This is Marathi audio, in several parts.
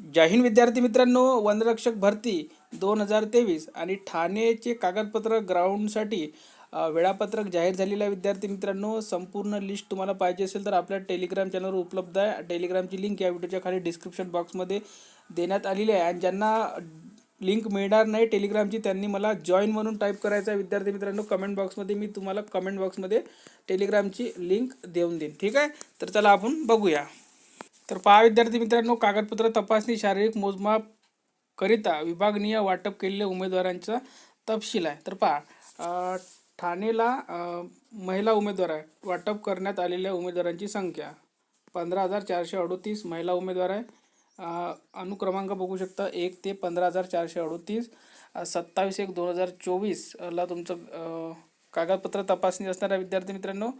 जय हिंद विद्यार्थी मित्रांनो वनरक्षक भरती दोन हजार तेवीस आणि ठाणेचे कागदपत्र ग्राउंडसाठी वेळापत्रक जाहीर झालेलं आहे विद्यार्थी मित्रांनो. संपूर्ण लिस्ट तुम्हाला पाहिजे असेल तर आपल्या टेलिग्राम चॅनलवर उपलब्ध आहे. टेलिग्रामची लिंक या व्हिडिओच्या खाली डिस्क्रिप्शन बॉक्समध्ये देण्यात आलेली आहे. आणि ज्यांना लिंक मिळणार नाही टेलिग्रामची त्यांनी मला जॉईन म्हणून टाईप करायचं आहे. विद्यार्थी मित्रांनो कमेंट बॉक्समध्ये मी तुम्हाला कमेंट बॉक्समध्ये टेलिग्रामची लिंक देऊन देईन. ठीक आहे? तर चला आपण बघूया. तर पहा विद्यार्थी मित्रांनो कागदपत्र तपासणी शारीरिक मोजमाप करिता विभागनीय वाटप केलेल्या उमेदवारांचा तपशील आहे. तर पहा ठाणेला महिला उमेदवार आहे. वाटप करण्यात आलेल्या उमेदवारांची संख्या पंधरा हजार चारशे अडोतीस महिला उमेदवार आहे. अनुक्रमांक बघू शकता एक ते पंधरा हजार चारशे अडोतीस सत्तावीस एक दोन हजार चोवीसला तुमचं कागदपत्र तपासणी असणाऱ्या विद्यार्थी मित्रांनो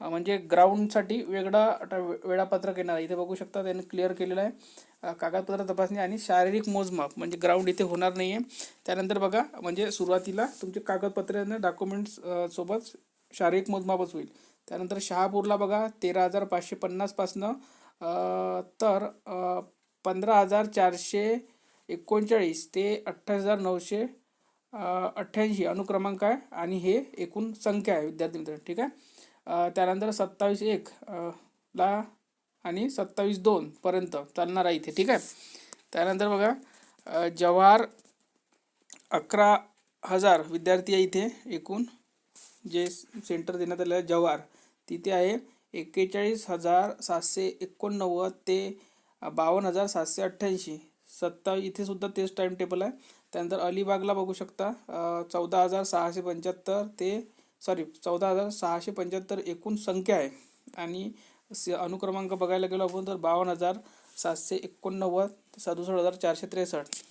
म्हणजे ग्राउंडसाठी वेगळा वे- वेळापत्रक येणार आहे. इथे बघू शकता त्यांनी क्लिअर केलेलं आहे. कागदपत्र तपासणी आणि शारीरिक मोजमाप म्हणजे ग्राउंड इथे होणार नाही आहे त्यानंतर बघा म्हणजे सुरुवातीला तुमचे कागदपत्र डॉक्युमेंट्स सोबत शारीरिक मोजमापच होईल. त्यानंतर शहापूरला बघा तेरा हजार पाचशे पन्नासपासनं तर पंधरा हजार चारशे एकोणचाळीस ते अठ्ठावीस हजार नऊशे अठ्ठ्याऐंशी अनुक्रमांक आहे आणि हे एकूण संख्या आहे विद्यार्थी मित्रांनो ठीक आहे? त्यानंतर सत्तावीस एक ला आणि सत्तावीस दोन पर्यंत चालणार आहे इथे ठीक आहे? त्यानंतर बघा जवाहर अकरा हजार विद्यार्थी आहे इथे एकूण जे सेंटर देण्यात आलेलं आहे जवाहर. तिथे आहे एक्केचाळीस हजार सातशे एकोणनव्वद ते बावन्न हजार सातशे अठ्ठ्याऐंशी. सत्तावीस इथे सुद्धा तेच टाईम टेबल आहे. त्यानंतर अलिबागला बघू शकता चौदा हजार सहाशे पंच्याहत्तर ते सॉरी चौदा हजार सहाशे पंच्याहत्तर एकूण संख्या आहे. आणि स अनुक्रमांक बघायला गेलो आपण तर बावन्न हजार सातशे एकोणनव्वद सदुसष्ट हजार चारशे त्रेसष्ट.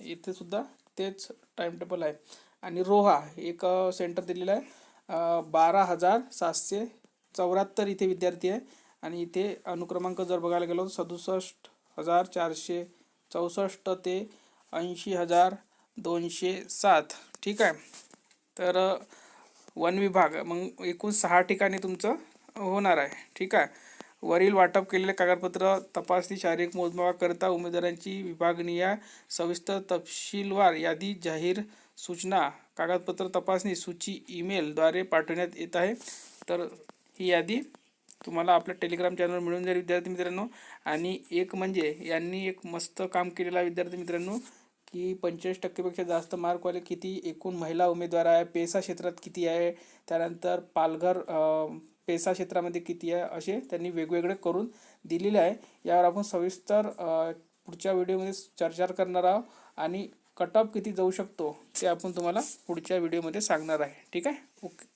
इथे सुद्धा तेच टाइम टेबल आहे. आणि रोहा एक सेंटर दिलेला आहे. बारा हजार सातशे चौऱ्याहत्तर इथे विद्यार्थी आहे. आणि इथे अनुक्रमांक जर बघायला गेलो तर सदुसष्ट हजार चारशे चौसष्ट ते ऐंशी हजार दोनशे सात. ठीक आहे? तर वन विभाग. मग एकूण सहा ठिकाणी तुमचं होणार आहे. ठीक आहे? वरील वाटप केलेले कागदपत्र तपासणी शारीरिक मोजमापाकरता उमेदवारांची विभागनीय सविस्तर तपशीलवार यादी जाहीर सूचना कागदपत्र तपासणी सूची ईमेलद्वारे पाठवण्यात येत आहे. तर ही यादी तुम्हाला आपल्या टेलिग्राम चॅनलवर मिळून जाईल विद्यार्थी मित्रांनो. आणि एक म्हणजे यांनी एक मस्त काम केलेला विद्यार्थी मित्रांनो. की पंचेचाळीस टक्केपेक्षा जास्त मार्कवाले किती एकूण महिला उमेदवार आहे? पेसा क्षेत्रात किती आहे? त्यानंतर पालघर पेसा क्षेत्रामध्ये किती आहे? असे त्यांनी वेगवेगळे करून दिलेले आहे. यावर आपण सविस्तर पुढच्या व्हिडिओमध्ये चर्चा करणार आहोत आणि कट ऑफ किती जाऊ शकतो ते आपण तुम्हाला पुढच्या व्हिडिओमध्ये सांगणार आहे. ठीक आहे? ओके.